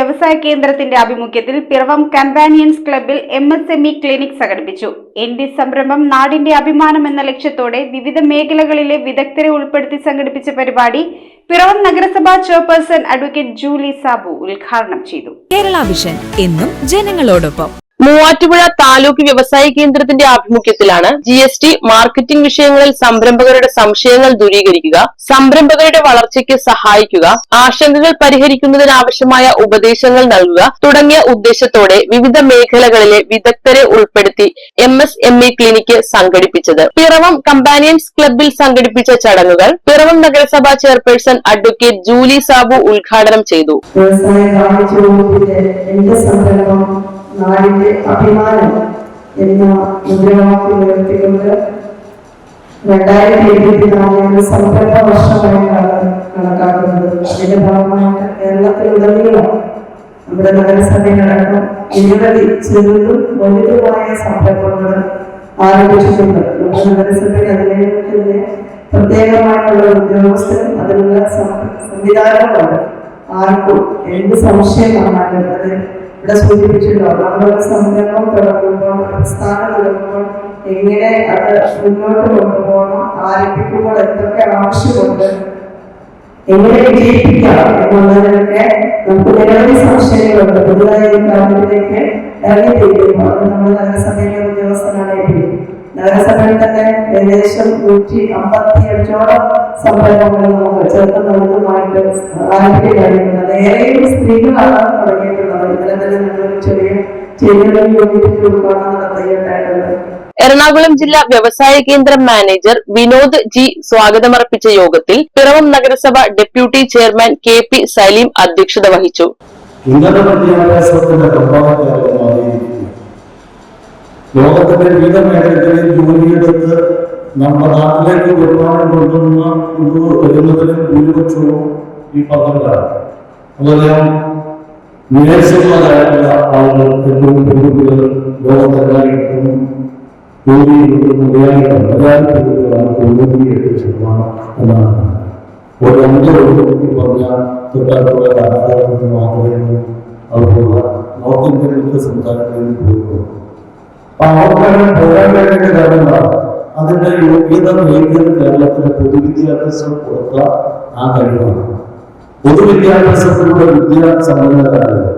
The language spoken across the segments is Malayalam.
വ്യവസായ കേന്ദ്രത്തിന്റെ ആഭിമുഖ്യത്തിൽ പിറവം കമ്പാനിയൻസ് ക്ലബിൽ M S M E clinic സംഘടിപ്പിച്ചു. ഡി സംരംഭം നാടിന്റെ അഭിമാനം എന്ന ലക്ഷ്യത്തോടെ വിവിധ മേഖലകളിലെ വിദഗ്ധരെ ഉൾപ്പെടുത്തി സംഘടിപ്പിച്ച പരിപാടി പിറവം നഗരസഭാ ചെയർപേഴ്സൺ അഡ്വക്കേറ്റ് ജൂലി സാബു ഉദ്ഘാടനം ചെയ്തു. കേരള വിഷൻ എന്നും ജനങ്ങളോടൊപ്പം. മൂവാറ്റുപുഴ താലൂക്ക് വ്യവസായ കേന്ദ്രത്തിന്റെ ആഭിമുഖ്യത്തിലാണ് ജി എസ് ടി മാർക്കറ്റിംഗ് വിഷയങ്ങളിൽ സംരംഭകരുടെ സംശയങ്ങൾ ദൂരീകരിക്കുക സംരംഭകരുടെ വളർച്ചയ്ക്ക് സഹായിക്കുക ആശങ്കകൾ പരിഹരിക്കുന്നതിനാവശ്യമായ ഉപദേശങ്ങൾ നൽകുക തുടങ്ങിയ ഉദ്ദേശത്തോടെ വിവിധ മേഖലകളിലെ വിദഗ്ധരെ ഉൾപ്പെടുത്തി M S M E clinic സംഘടിപ്പിച്ചത്. പിറവം കമ്പാനിയൻസ് ക്ലബിൽ സംഘടിപ്പിച്ച ചടങ്ങുകൾ പിറവം നഗരസഭാ ചെയർപേഴ്സൺ അഡ്വക്കേറ്റ് ജൂലി സാബു ഉദ്ഘാടനം ചെയ്തു. നാടിന്റെ അഭിമാനം എന്ന മുദ്രാവാക്യം ഉയർത്തിക്കൊണ്ട് രണ്ടായിരത്തി ഇരുപത്തിനാലിന് സംരംഭ വർഷമായിട്ടാണ് കണക്കാക്കുന്നത് അതിന്റെ ഭാഗമായിട്ട് കേരളത്തിലുടനീളം നമ്മുടെ നഗരസഭയിലടക്കം നിരവധി ചെറുതും വലുതുമായ സംരംഭങ്ങൾ ആരംഭിച്ചിട്ടുണ്ട്. നമ്മുടെ നഗരസഭയിൽ അതിനെ പ്രത്യേകമായിട്ടുള്ള ഉദ്യോഗസ്ഥരും അതിനുള്ള സംവിധാനങ്ങളുണ്ട് ആർക്കും എന്ത് സംശയം വന്നാലും അത് ഇവിടെ സൂചിപ്പിച്ചിട്ടുണ്ടാവും നമ്മളൊരു സംരംഭം തുടങ്ങുമ്പോൾ പ്രസ്ഥാനം തുടങ്ങുമ്പോൾ എങ്ങനെ അത് മുന്നോട്ട് കൊണ്ടുപോകണം ആരംഭിക്കുമ്പോൾ എന്തൊക്കെ ആവശ്യമുണ്ട് എങ്ങനെ വിജയിപ്പിക്കാം എന്നുള്ളതിനൊക്കെ നമുക്ക് നിരവധി സംശയങ്ങളുണ്ട്. പുതുതായി ഈ കാര്യത്തിലേക്ക് ഇറങ്ങിത്തിരിക്കുമ്പോൾ അത് നമ്മൾ നഗരസഭയിലെ ഉദ്യോഗസ്ഥനാണ് നഗരസഭയിൽ തന്നെ ഏകദേശം നൂറ്റി അമ്പത്തി അഞ്ചോളം സംരംഭങ്ങൾ നമുക്ക് ചെറുപ്പമായിട്ട് കഴിയുന്നത് ഏറെയും സ്ത്രീകളാണ് തുടങ്ങിയിട്ടുള്ളത്. ഇന്നലെ തന്നെ ഞങ്ങൾ ചെറിയ ചെറിയ യൂണിറ്റിൽ ഉൾക്കൊള്ളാൻ നടത്തുകയുണ്ടായിട്ടുണ്ട് എറണാകുളം ജില്ലാ വ്യവസായ കേന്ദ്രം മാനേജർ വിനോദ് ജി സ്വാഗതമർപ്പിച്ച യോഗത്തിൽ പിറവം നഗരസഭ deputy chairman K P Saleem അധ്യക്ഷത വഹിച്ചു. ഉന്നത വിദ്യാഭ്യാസത്തിന്റെ പ്രഭാവം മാറിയിരിക്കുന്നു ലോകത്തിന്റെ വിവിധ മേഖലകളിൽ ജോലിയെടുത്ത് നമ്മുടെ നാട്ടിലേക്ക് വരുമാനം കൊണ്ടുവന്ന കൊണ്ടുവരുന്നതിന് ഭൂരിപക്ഷവും ഈ പത്രങ്ങളാണ് അതെല്ലാം വിദേശങ്ങളായിട്ടുള്ള ആളുകൾ ഏറ്റവും പെൺകുട്ടികൾ ലോകത്തെല്ലായിടത്തും ജോലി മലയാളികൾ മലയാളികളാണ് തൊണ്ണൂറ്റിയെട്ട് ശതമാനം എന്നാണ് ഒരു അഞ്ച് ഈ പറഞ്ഞ തൊട്ടടുത്തുള്ള രാജാവിന് മാത്രമേ അതുപോലെ നോർത്ത് ഇന്ത്യൻ മിക്ക സംസ്ഥാനങ്ങളിൽ പോകുന്നു അപ്പൊ കാര്യങ്ങളാണ് അതിന്റെ യോഗ്യത നേടിയത് കേരളത്തിലെ പൊതുവിദ്യാഭ്യാസം കൊടുത്ത ആ കഴിവാണ് പൊതുവിദ്യാഭ്യാസത്തിലൂടെ വിദ്യ സമ്പന്നരായത്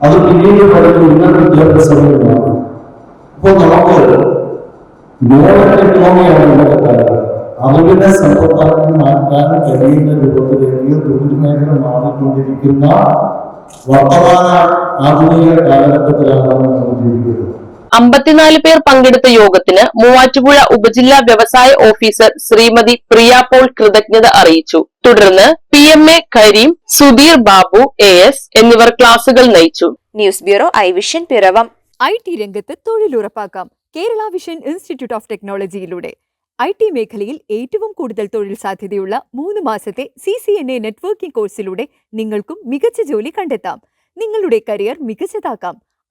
അത് പിന്നീട് പറയുന്ന ഉന്നത വിദ്യാഭ്യാസങ്ങളുമാണ് അപ്പോൾ നമുക്ക് നോളജ് എക്കണോമിയാണ് ഇന്നത്തെ കാലത്ത് അറിവിനെ സമ്പത്താക്കി മാറ്റാൻ കഴിയുന്ന രൂപത്തിലേക്ക് തൊഴിൽ മേഖല മാറിക്കൊണ്ടിരിക്കുന്ന വർത്തമാന ആധുനിക കാലഘട്ടത്തിലാണ് നമ്മൾ ജീവിക്കുന്നത് അമ്പത്തിനാല് പേർ പങ്കെടുത്ത യോഗത്തിന് മൂവാറ്റുപുഴ ഉപജില്ലാ വ്യവസായ ഓഫീസർ ശ്രീമതി പ്രിയ പോൾ കൃതജ്ഞത അറിയിച്ചു. തുടർന്ന് P M A Kareem Sudheer Babu A S എന്നിവർ ക്ലാസുകൾ നയിച്ചു. News bureau I vision Piravom. I T രംഗത്ത് തൊഴിലുറപ്പാക്കാം. കേരള വിഷൻ ഇൻസ്റ്റിറ്റ്യൂട്ട് ഓഫ് ടെക്നോളജിയിലൂടെ. ഐ ടി മേഖലയിൽ ഏറ്റവും കൂടുതൽ തൊഴിൽ സാധ്യതയുള്ള മൂന്ന് മാസത്തെ C C N A networking കോഴ്സിലൂടെ നിങ്ങൾക്കും മികച്ച ജോലി കണ്ടെത്താം. നിങ്ങളുടെ കരിയർ മികച്ചതാക്കാം.